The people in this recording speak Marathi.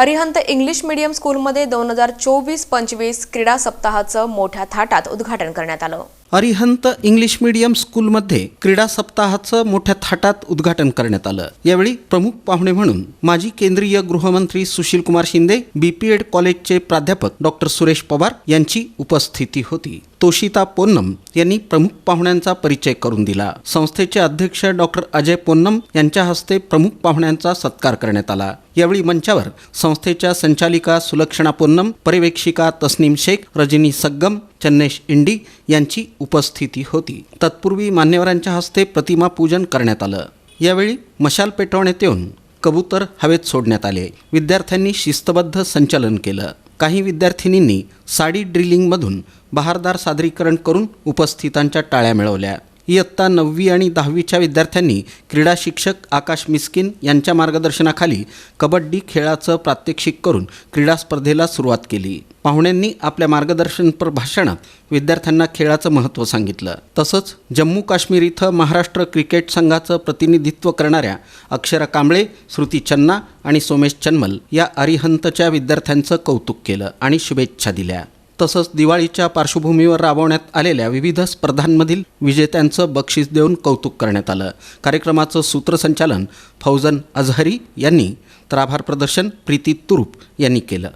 अरिहंत इंग्लिश मीडियम स्कूलमध्ये दोन हजार चोवीस पंचवीस क्रीडा सप्ताहाचं मोठ्या थाटात उद्घाटन करण्यात आलं. अरिहंत इंग्लिश मीडियम स्कूलमध्ये क्रीडा सप्ताहाचं मोठ्या थाटात उद्घाटन करण्यात आलं. यावेळी प्रमुख पाहुणे म्हणून माजी केंद्रीय गृहमंत्री सुशील कुमार शिंदे बीपीएड कॉलेजचे प्राध्यापक डॉक्टर सुरेश पवार यांची उपस्थिती होती. तोशिता पोन्नम यांनी प्रमुख पाहुण्यांचा परिचय करून दिला. संस्थेचे अध्यक्ष डॉक्टर अजय पोन्नम यांच्या हस्ते प्रमुख पाहुण्यांचा सत्कार करण्यात आला. यावेळी मंचावर संस्थेच्या संचालिका सुलक्षणा पोन्नम पर्यवेक्षिका तस्नीम शेख रजनी सग्गम चन्नेश इंडी यांची उपस्थिती होती. तत्पूर्वी मान्यवरांच्या हस्ते प्रतिमा पूजन करण्यात आलं. यावेळी मशाल पेटवण्यात येऊन कबूतर हवेत सोडण्यात आले. विद्यार्थ्यांनी शिस्तबद्ध संचलन केलं. काही विद्यार्थिनींनी साडी ड्रिलिंगमधून बहारदार सादरीकरण करून उपस्थितांच्या टाळ्या मिळवल्या. इयत्ता नववी आणि दहावीच्या विद्यार्थ्यांनी क्रीडा शिक्षक आकाश मिस्किन यांच्या मार्गदर्शनाखाली कबड्डी खेळाचं प्रात्यक्षिक करून क्रीडा स्पर्धेला सुरुवात केली. पाहुण्यांनी आपल्या मार्गदर्शनपर भाषणात विद्यार्थ्यांना खेळाचं महत्त्व सांगितलं. तसंच जम्मू काश्मीर इथं महाराष्ट्र क्रिकेट संघाचं प्रतिनिधित्व करणाऱ्या अक्षरा कांबळे श्रुती चन्ना आणि सोमेश चन्मल या अरिहंतच्या विद्यार्थ्यांचं कौतुक केलं आणि शुभेच्छा दिल्या. तसंच दिवाळीच्या पार्श्वभूमीवर राबवण्यात आलेल्या विविध स्पर्धांमधील विजेत्यांचं बक्षीस देऊन कौतुक करण्यात आलं. कार्यक्रमाचं सूत्रसंचालन फौजन अझहरी यांनी तर आभार प्रदर्शन प्रीती तुरुप यांनी केलं.